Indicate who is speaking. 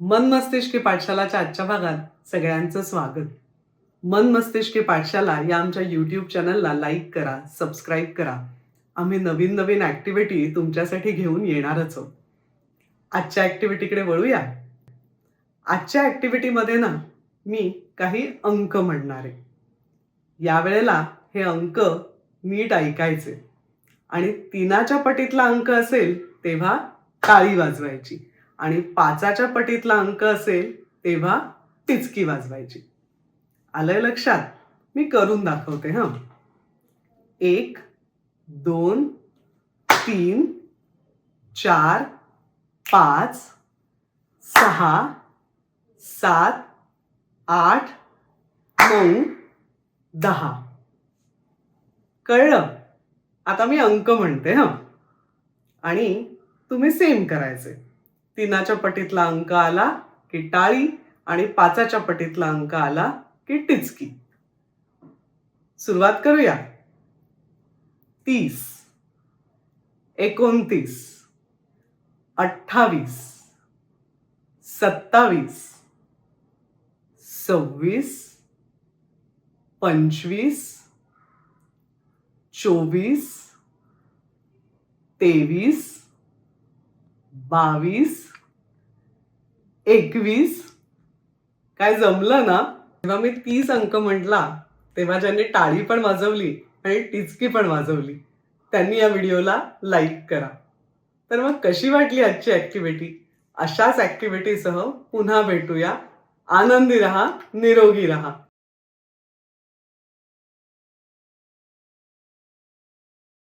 Speaker 1: मन मस्तिष्की पाठशालाच्या आजच्या भागात सगळ्यांचं स्वागत. मन मस्तिष्की पाठशाला या आमच्या यूट्यूब चॅनलला लाईक करा सबस्क्राईब करा. आम्ही नवीन नवीन ॲक्टिव्हिटी तुमच्यासाठी घेऊन येणारच आहोत. आजच्या ॲक्टिव्हिटीकडे वळूया. आजच्या ॲक्टिव्हिटीमध्ये ना मी काही अंक म्हणणार आहे. यावेळेला हे अंक नीट ऐकायचे. आणि तिनाच्या पटीतला अंक असेल तेव्हा टाळी वाजवायची. आणि पाचाच्या पटीतला अंक असेल तेव्हा टिचकी वाजवायची. आलंय लक्षात? मी करून दाखवते हं. एक दोन तीन चार पाच सहा सात आठ नऊ दहा. कळलं? आता मी अंक म्हणते हं. आणि तुम्ही सेम करायचे. तीनाच्या पटीतला अंक आला की टाळी आणि पाचाच्या पटीतला अंक आला की टिचकी. सुरुवात करूया. तीस एकोणतीस अठ्ठावीस सत्तावीस सव्वीस पंचवीस चोवीस तेवीस बावीस एकवीस. काय जमलं ना? तेव्हा मी तीस अंक म्हटला तेव्हा ज्यांनी टाळी पण वाजवली आणि टिचकी पण वाजवली त्यांनी या व्हिडिओला लाईक करा. तर मग कशी वाटली आजची ऍक्टिव्हिटी अशाच ऍक्टिव्हिटीसह पुन्हा भेटूया. आनंदी रहा निरोगी रहा.